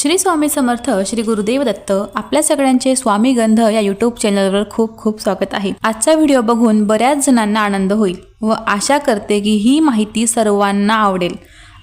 श्री स्वामी समर्थ श्री गुरुदेव दत्त आपल्या सगळ्यांचे स्वामी गंध या युट्यूब चॅनलवर खूप खूप स्वागत आहे. आजचा व्हिडिओ बघून बऱ्याच जणांना आनंद होईल व आशा करते की ही माहिती सर्वांना आवडेल.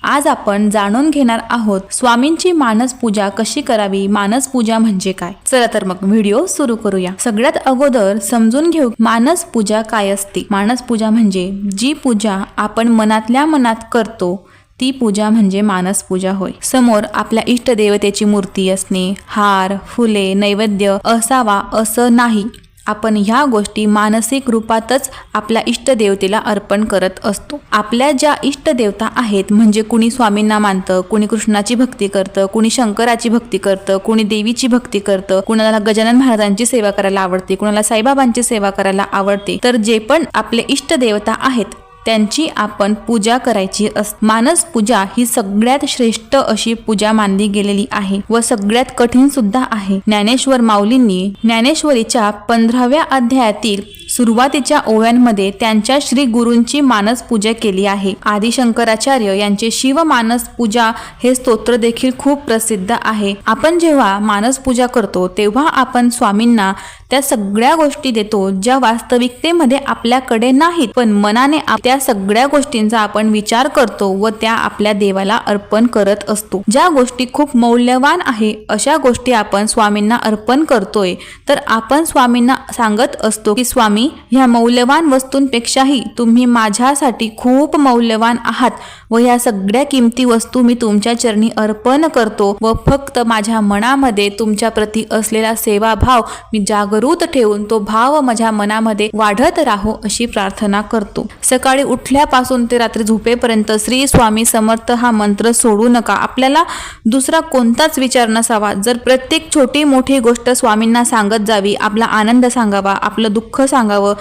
आज आपण जाणून घेणार आहोत स्वामींची मानस पूजा कशी करावी मानस पूजा म्हणजे काय? चला तर मग व्हिडिओ सुरू करूया. सगळ्यात अगोदर समजून घेऊ मानस पूजा काय असते. मानस पूजा म्हणजे जी पूजा आपण मनातल्या मनात करतो ती पूजा म्हणजे मानस पूजा होय. समोर आपल्या इष्टदेवतेची मूर्ती असणे हार फुले नैवेद्य असावा असं नाही. आपण ह्या गोष्टी मानसिक रूपातच आपल्या इष्टदेवतेला अर्पण करत असतो. आपल्या ज्या इष्टदेवता आहेत म्हणजे कुणी स्वामींना मानतं कुणी कृष्णाची भक्ती करतं कुणी शंकराची भक्ती करतं कुणी देवीची भक्ती करतं कुणाला गजानन महाराजांची सेवा करायला आवडते कुणाला साईबाबांची सेवा करायला आवडते तर जे पण आपले इष्टदेवता आहेत त्यांची आपण पूजा करायची अस मानस पूजा ही सगळ्यात श्रेष्ठ अशी पूजा मानली गेलेली आहे व सगळ्यात कठीण सुद्धा आहे. ज्ञानेश्वर माऊलींनी ज्ञानेश्वरीच्या पंधराव्या अध्यायातील सुरुवातीच्या ओव्यांमध्ये त्यांच्या श्री गुरूंची मानस पूजा केली आहे. आदिशंकराचार्य यांचे शिव मानस पूजा हे स्तोत्र देखील खूप प्रसिद्ध आहे. आपण जेव्हा मानस पूजा करतो तेव्हा आपण स्वामींना त्या सगळ्या गोष्टी देतो ज्या वास्तविकतेमध्ये आपल्याकडे नाहीत पण मनाने त्या या सगळ्या गोष्टींचा आपण विचार करतो व त्या आपल्या देवाला अर्पण करत असतो. ज्या गोष्टी खूप मौल्यवान आहे अशा गोष्टी आपण स्वामींना अर्पण करतोय. तर आपण स्वामींना सांगत असतो की स्वामी ह्या मौल्यवान वस्तूंपेक्षाही तुम्ही माझ्यासाठी खूप मौल्यवान आहात व ह्या सगळ्या किमती वस्तू मी तुमच्या चरणी अर्पण करतो व फक्त माझ्या मनामध्ये तुमच्या प्रती असलेला सेवाभाव मी जागृत ठेवून तो भाव माझ्या मनामध्ये वाढत राहो अशी प्रार्थना करतो. सकाळी उठल्यापासून ते रात्री झोपेपर्यंत श्री स्वामी समर्थ हा मंत्र सोडू नका. आपल्याला दुसरा कोणताच विचार नसावा. जर प्रत्येक छोटी मोठी गोष्ट स्वामींना सांगत जावी आपला आनंद सांगावा आपलं दुःख सांगावं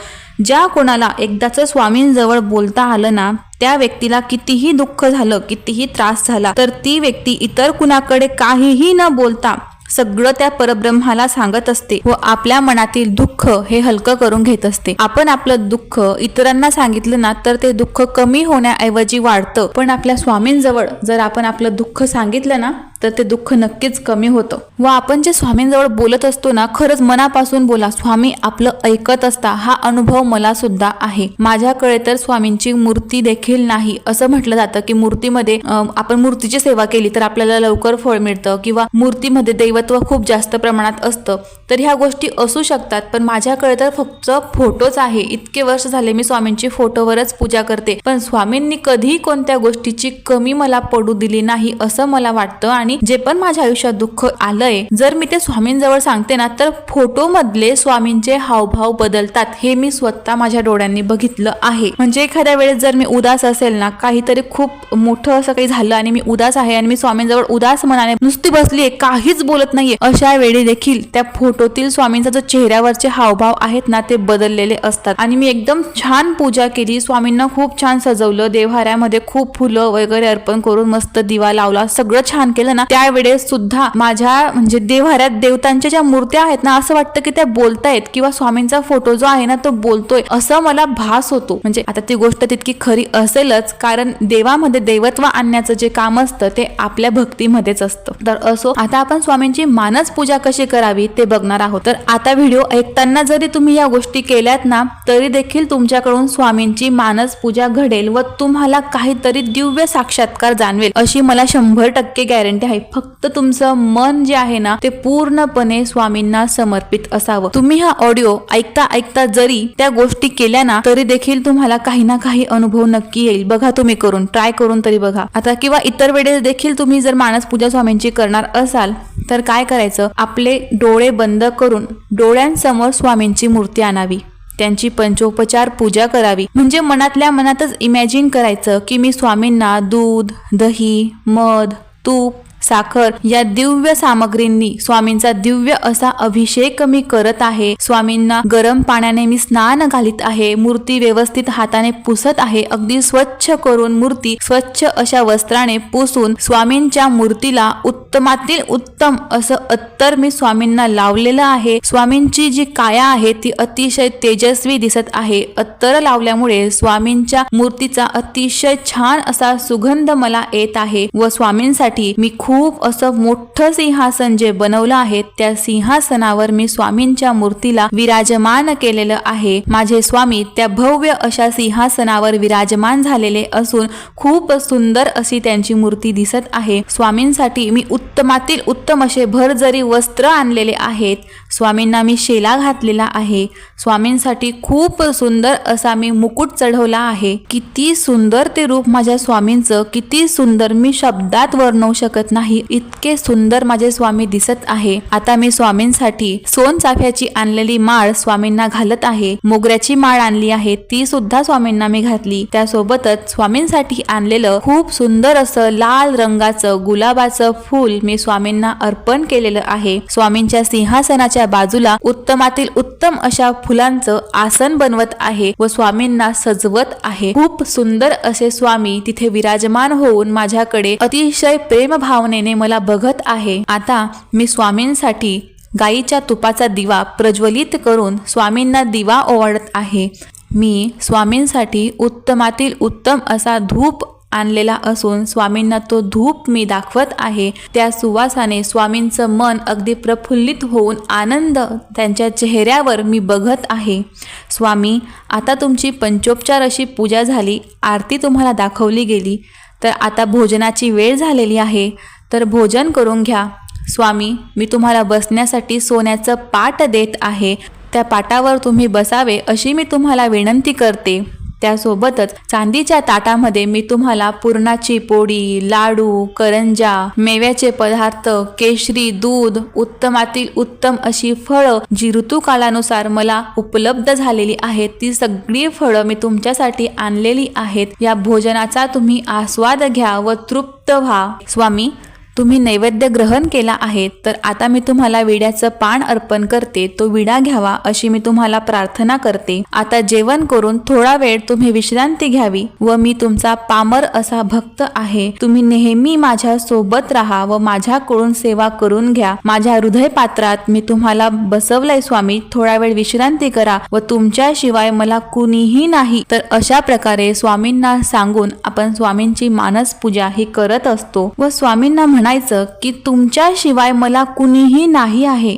ज्या कोणाला एकदाचं स्वामींजवळ बोलता आलं ना त्या व्यक्तीला कितीही दुःख झालं कितीही त्रास झाला तर ती व्यक्ती इतर कुणाकडे काहीही न बोलता सगळं त्या परब्रह्माला सांगत असते व आपल्या मनातील दुःख हे हलकं करून घेत असते. आपण आपलं दुःख इतरांना सांगितलं ना तर ते दुःख कमी होण्याऐवजी वाढतं. पण आपल्या स्वामींजवळ जर आपण आपलं दुःख सांगितलं ना तर ते दुःख नक्कीच कमी होतं. व आपण जे स्वामींजवळ बोलत असतो ना खरंच मनापासून बोला स्वामी आपलं ऐकत असता हा अनुभव मला सुद्धा आहे. माझ्याकडे तर स्वामींची मूर्ती देखील नाही. असं म्हटलं जातं की मूर्तीमध्ये आपण मूर्तीची सेवा केली तर आपल्याला लवकर फळ मिळतं किंवा मूर्तीमध्ये दैवत्व खूप जास्त प्रमाणात असतं. तर ह्या गोष्टी असू शकतात पण माझ्याकडे तर फक्त फोटोच आहे. इतके वर्ष झाले मी स्वामींची फोटोवरच पूजा करते. पण स्वामींनी कधीही कोणत्या गोष्टीची कमी मला पडू दिली नाही असं मला वाटतं आणि जे पण माझ्या आयुष्यात दुःख आलंय जर मी ते स्वामींजवळ सांगते ना तर फोटो मधले स्वामींचे हावभाव बदलतात हे मी स्वतः माझ्या डोळ्यांनी बघितलं आहे. म्हणजे एखाद्या वेळेस जर मी उदास असेल ना काहीतरी खूप मोठं असं काही झालं आणि मी उदास आहे आणि मी स्वामींजवळ उदास मनाने नुसती बसलीये काहीच बोलत नाहीये अशा वेळी देखील त्या फोटोतील स्वामींचा जो चेहऱ्यावरचे हावभाव आहेत ना ते बदललेले असतात. आणि मी एकदम छान पूजा केली स्वामींना खूप छान सजवलं देवहाऱ्यामध्ये खूप फुलं वगैरे अर्पण करून मस्त दिवा लावला सगळं छान केलं ना त्यावेळेस सुद्धा माझ्या म्हणजे देव्हाऱ्यात देवतांच्या ज्या मूर्त्या आहेत ना असं वाटतं की त्या बोलतायत किंवा स्वामींचा फोटो जो आहे ना तो बोलतोय. असं मला भास होतो. म्हणजे आता ती गोष्ट तितकी खरी असेलच कारण देवामध्ये देवत्व आणण्याचं जे काम असतं ते आपल्या भक्तीमध्येच असतं. तर असो आता आपण स्वामींची मानस पूजा कशी करावी ते बघणार आहोत. तर आता व्हिडिओ ऐकताना जरी तुम्ही या गोष्टी केल्यात ना तरी देखील तुमच्याकडून स्वामींची मानस पूजा घडेल व तुम्हाला काहीतरी दिव्य साक्षात्कार जाणवेल अशी मला शंभर टक्के गॅरंटी आहे. फक्त तुमचं मन जे आहे ना ते पूर्णपणे स्वामींना समर्पित असावं. तुम्ही हा ऑडिओ ऐकता ऐकता जरी त्या गोष्टी केल्या ना तरी देखील तुम्हाला काही ना काही अनुभव नक्की येईल. बघा तुम्ही करून ट्राय करून तरी बघा. आता किंवा इतर वेळेस देखील तुम्ही जर मानस पूजा स्वामींची करणार असाल तर काय करायचं? आपले डोळे बंद करून डोळ्यांसमोर स्वामींची मूर्ती आणावी. त्यांची पंचोपचार पूजा करावी. म्हणजे मनातल्या मनातच इमॅजिन करायचं की मी स्वामींना दूध दही मध तूप साखर या दिव्य सामग्रींनी स्वामींचा दिव्य असा अभिषेक मी करत आहे. स्वामींना गरम पाण्याने मी स्नान घालीत आहे. मूर्ती व्यवस्थित हाताने पुसत आहे. अगदी स्वच्छ करून मूर्ती स्वच्छ अशा वस्त्राने पुसून स्वामींच्या मूर्तीला उत्तमातील उत्तम असं अत्तर मी स्वामींना लावलेलं आहे. स्वामींची जी काया आहे ती अतिशय तेजस्वी दिसत आहे. अत्तर लावल्यामुळे स्वामींच्या मूर्तीचा अतिशय छान असा सुगंध मला येत आहे व स्वामींसाठी मी खूप खूप असं मोठं सिंहासन जे बनवलं आहे त्या सिंहासनावर मी स्वामींच्या मूर्तीला विराजमान केलेलं आहे. माझे स्वामी त्या भव्य अशा सिंहासनावर विराजमान झालेले असून खूप सुंदर अशी त्यांची मूर्ती दिसत आहे. स्वामींसाठी मी उत्तमातील उत्तम असे भरजरी वस्त्र आणलेले आहेत. स्वामींना मी शेला घातलेला आहे. स्वामींसाठी खूप सुंदर असा मी मुकुट चढवला आहे. किती सुंदर ते रूप माझ्या स्वामींचं किती सुंदर मी शब्दात वर्णवू शकत नाही. इतके सुंदर माझे स्वामी दिसत आहे. आता मी स्वामींसाठी सोन चाफ्याची आणलेली माळ स्वामींना घालत आहे. मोगऱ्याची माळ आणली आहे ती सुद्धा स्वामींना मी घातली. त्यासोबतच स्वामींसाठी आणलेलं खूप सुंदर असं लाल रंगाचं गुलाबाचं फूल मी स्वामींना अर्पण केलेलं आहे. स्वामींच्या सिंहासनाच्या बाजूला उत्तमातील उत्तम अशा फुलांचं आसन बनवत आहे व स्वामींना सजवत आहे. खूप सुंदर असे स्वामी तिथे विराजमान होऊन माझ्याकडे अतिशय प्रेम भावनेने मला बघत आहे. आता मी स्वामींसाठी गाईच्या तुपाचा दिवा प्रज्वलित करून स्वामींना दिवा ओवाळत आहे. मी स्वामींसाठी उत्तमातील उत्तम असा धूप आणलेला असून स्वामींना तो धूप मी दाखवत आहे. त्या सुवासाने स्वामींचं मन अगदी प्रफुल्लित होऊन आनंद त्यांच्या चेहऱ्यावर मी बघत आहे. स्वामी आता तुमची पंचोपचार अशी पूजा झाली आरती तुम्हाला दाखवली गेली. तर आता भोजनाची वेळ झालेली आहे. तर भोजन करून घ्या. स्वामी मी तुम्हाला बसण्यासाठी सोन्याचं पाट देत आहे. त्या पाटावर तुम्ही बसावे अशी मी तुम्हाला विनंती करते. त्यासोबतच चांदीच्या ताटामध्ये मी तुम्हाला पुरणाची पोळी लाडू करंजा मेव्याचे पदार्थ केशरी दूध उत्तमातील उत्तम अशी फळं जी ऋतूकालानुसार मला उपलब्ध झालेली आहेत ती सगळी फळं मी तुमच्यासाठी आणलेली आहेत. या भोजनाचा तुम्ही आस्वाद घ्या व तृप्त व्हा. स्वामी तुम्ही नैवेद्य ग्रहण केला आहे तर आता मी तुम्हाला विड्याचं पान अर्पण करते तो विडा घ्यावा अशी मी तुम्हाला प्रार्थना करते. आता जेवण करून थोडा वेळ तुम्ही विश्रांती घ्यावी व मी तुमचा पामर असा भक्त आहे. तुम्ही नेहमी माझ्या सोबत राहा व माझ्याकडून सेवा करून घ्या. माझ्या हृदय पात्रात मी तुम्हाला बसवलंय स्वामी थोडा वेळ विश्रांती करा व तुमच्याशिवाय मला कुणीही नाही. तर अशा प्रकारे स्वामींना सांगून आपण स्वामींची मानस पूजा ही करत असतो व स्वामींना म्हणायचं की तुमच्याशिवाय मला कुणीही नाही आहे.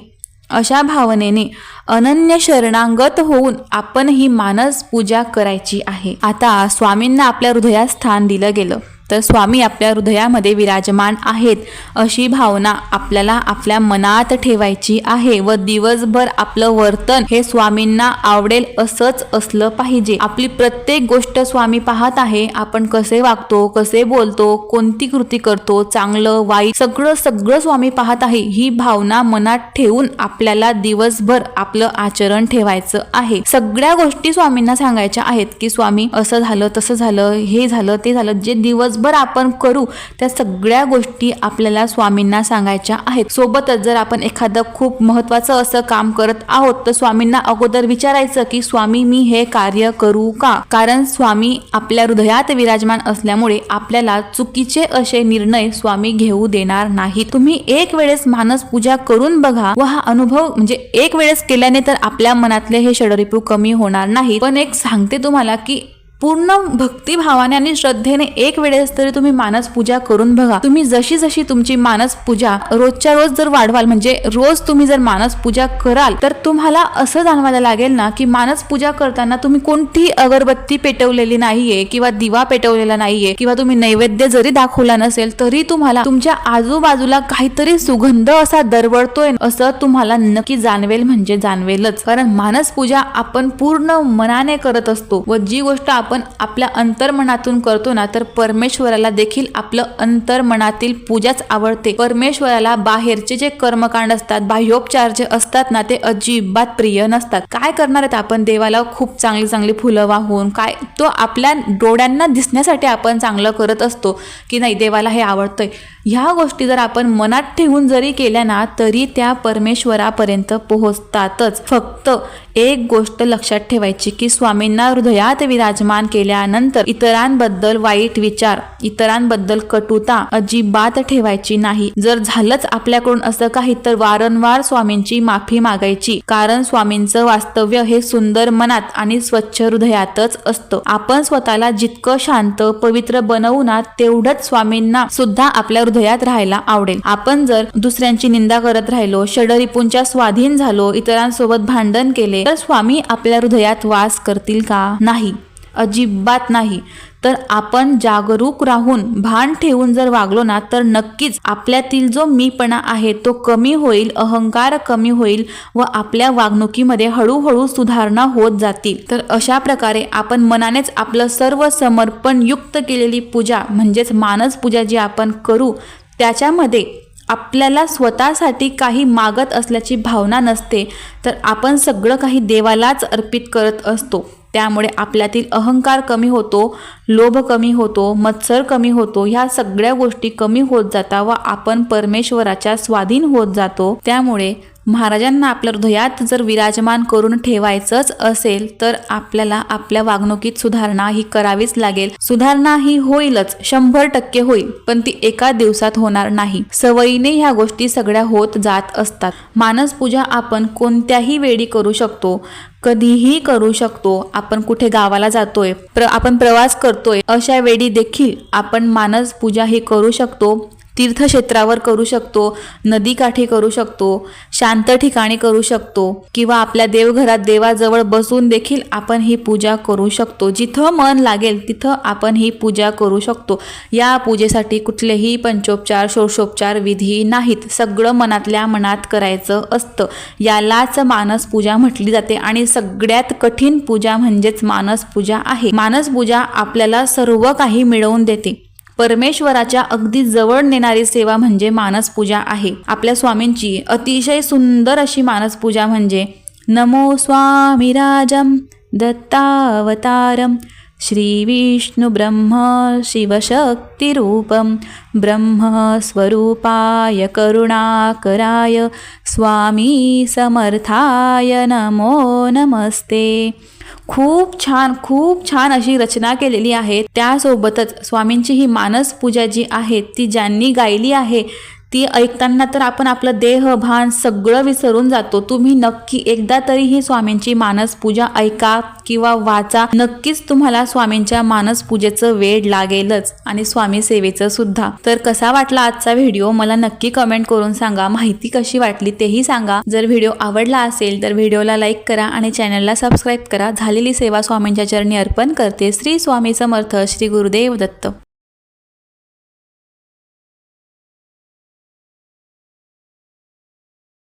अशा भावनेने अनन्य शरणांगत होऊन आपण ही मानस पूजा करायची आहे. आता स्वामींना आपल्या हृदयात स्थान दिलं गेलं. तर स्वामी आपल्या हृदयामध्ये विराजमान आहेत अशी भावना आपल्याला आपल्या मनात ठेवायची आहे व दिवसभर आपलं वर्तन हे स्वामींना आवडेल असंच असलं पाहिजे. आपली प्रत्येक गोष्ट स्वामी पाहत आहे आपण कसे वागतो कसे बोलतो कोणती कृती करतो चांगलं वाईट सगळं सगळं स्वामी पाहत आहे ही भावना मनात ठेवून आपल्याला दिवसभर आपलं आचरण ठेवायचं आहे. सगळ्या गोष्टी स्वामींना सांगायच्या आहेत की स्वामी असं झालं तसं झालं हे झालं ते झालं. जे दिवस दिवसभर आपण करू त्या सगळ्या गोष्टी आपल्याला स्वामींना सांगायच्या आहेत. सोबतच जर आपण एखादं खूप महत्वाचं असं काम करत आहोत तर स्वामींना अगोदर विचारायचं की स्वामी मी हे कार्य करू का? कारण स्वामी आपल्या हृदयात विराजमान असल्यामुळे आपल्याला चुकीचे असे निर्णय स्वामी घेऊ देणार नाही तुम्ही एक वेळेस मानस पूजा करून बघा. व हा अनुभव म्हणजे एक वेळेस केल्याने तर आपल्या मनातले हे षडरिपू कमी होणार नाही पण एक सांगते तुम्हाला की पूर्ण भक्तिभावाने आणि श्रद्धेने एक वेळेस तरी तुम्ही मानस पूजा करून बघा. तुम्ही जशी जशी तुमची मानस पूजा रोजच्या रोज जर वाढवाल म्हणजे रोज तुम्ही जर मानस पूजा कराल तर तुम्हाला असं जाणवायला लागेल ना की मानस पूजा करताना तुम्ही कोणतीही अगरबत्ती पेटवलेली नाहीये किंवा दिवा पेटवलेला नाहीये किंवा तुम्ही नैवेद्य जरी दाखवला नसेल तरी तुम्हाला तुमच्या आजूबाजूला काहीतरी सुगंध असा दरवळतोय असं तुम्हाला नक्की जाणवेल म्हणजे जाणवेलच. कारण मानस पूजा आपण पूर्ण मनाने करत असतो व जी गोष्ट आपण आपल्या अंतर्मनातून करतो ना तर परमेश्वराला देखील आपलं अंतर्मनातील पूजाच आवडते. परमेश्वराला बाहेरचे जे कर्मकांड असतात बाह्योपचार जे असतात ना ते अजिबात प्रिय नसतात. काय करणार आहेत आपण? देवाला खूप चांगली चांगली फुलं वाहून काय? तो आपल्या डोळ्यांना दिसण्यासाठी आपण चांगलं करत असतो की नाही देवाला हे आवडतंय. ह्या गोष्टी जर आपण मनात ठेवून जरी केल्या ना तरी त्या परमेश्वरापर्यंत पोहोचतातच. फक्त एक गोष्ट लक्षात ठेवायची की स्वामींना हृदयात विराजमान विराजमान केल्यानंतर इतरांबद्दल वाईट विचार इतरांबद्दल कटुता अजिबात ठेवायची नाही. जर झालंच आपल्याकडून असं काही तर वारंवार स्वामींची माफी मागायची. कारण स्वामींचं वास्तव्य हे सुंदर मनात आणि स्वच्छ हृदयातच असतं. आपण स्वतःला जितकं शांत पवित्र बनवू ना तेवढंच स्वामींना सुद्धा आपल्या हृदयात राहायला आवडेल. आपण जर दुसऱ्यांची निंदा करत राहिलो षडरिपूंच्या स्वाधीन झालो इतरांसोबत भांडण केले तर स्वामी आपल्या हृदयात वास करतील का? नाही. अजिबात नाही. तर आपण जागरूक राहून भान ठेवून जर वागलो ना तर नक्कीच आपल्यातील जो मीपणा आहे तो कमी होईल अहंकार कमी होईल व आपल्या वागणुकीमध्ये हळूहळू सुधारणा होत जातील. तर अशा प्रकारे आपण मनानेच आपलं सर्व समर्पण युक्त केलेली पूजा म्हणजेच मानस पूजा जी आपण करू त्याच्यामध्ये आपल्याला स्वतःसाठी काही मागत असल्याची भावना नसते. तर आपण सगळं काही देवालाच अर्पित करत असतो. त्यामुळे आपल्यातील अहंकार कमी होतो लोभ कमी होतो मत्सर कमी होतो ह्या सगळ्या गोष्टी कमी होत जातात व आपण परमेश्वराच्या स्वाधीन होत जातो. त्यामुळे महाराजांना आपल्या हृदयात जर विराजमान करून ठेवायचंच असेल तर आपल्याला आपल्या वागणुकीत सुधारणा ही करावीच लागेल. सुधारणा ही होईलच शंभर टक्के होईल पण ती एका दिवसात होणार नाही. सवयीने ह्या गोष्टी सगळ्या होत जात असतात. मानस पूजा आपण कोणत्याही वेळी करू शकतो. कधीही करू शकतो. आपण कुठे गावाला जातोय प्र आपण प्रवास करतोय अशा वेळी देखील आपण मानस पूजा ही करू शकतो. तीर्थक्षेत्रावर करू शकतो नदीकाठी करू शकतो शांत ठिकाणी करू शकतो किंवा आपल्या देवघरात देवाजवळ बसून देखील आपण ही पूजा करू शकतो. जिथं मन लागेल तिथं आपण ही पूजा करू शकतो. या पूजेसाठी कुठलेही पंचोपचार षोडशोपचार विधी नाहीत. सगळं मनातल्या मनात करायचं असतं. यालाच मानस पूजा म्हटली जाते आणि सगळ्यात कठीण पूजा म्हणजेच मानस पूजा आहे. मानस पूजा आपल्याला सर्व काही मिळवून देते. परमेश्वराच्या अगदी जवळ नेणारी सेवा म्हणजे मानसपूजा आहे. आपल्या स्वामींची अतिशय सुंदर अशी मानसपूजा म्हणजे नमो स्वामीराजं दत्तावतारं श्रीविष्णुब्रह्म शिवशक्तिरूपं ब्रह्मस्वरूपाय करुणाकराय स्वामी समर्थाय नमो नमस्ते. खूप छान खूप छान अशी रचना केलेली आहे. त्यासोबतच स्वामींची ही मानस पूजा जी आहे ती ज्यांनी गायली आहे ती ऐकताना तर आपण आपलं देह भान सगळं विसरून जातो. तुम्ही नक्की एकदा तरी ही स्वामींची मानस पूजा ऐका किंवा वाचा. नक्कीच तुम्हाला स्वामींच्या मानस पूजेचं वेळ लागेलच आणि स्वामी सेवेचं सुद्धा. तर कसा वाटला आजचा व्हिडिओ? मला नक्की कमेंट करून सांगा. माहिती कशी वाटली तेही सांगा. जर व्हिडिओ आवडला असेल तर व्हिडिओला लाईक करा आणि चॅनलला सबस्क्राईब करा. झालेली सेवा स्वामींच्या चरणी अर्पण करते श्री स्वामी समर्थ श्री गुरुदेव दत्त.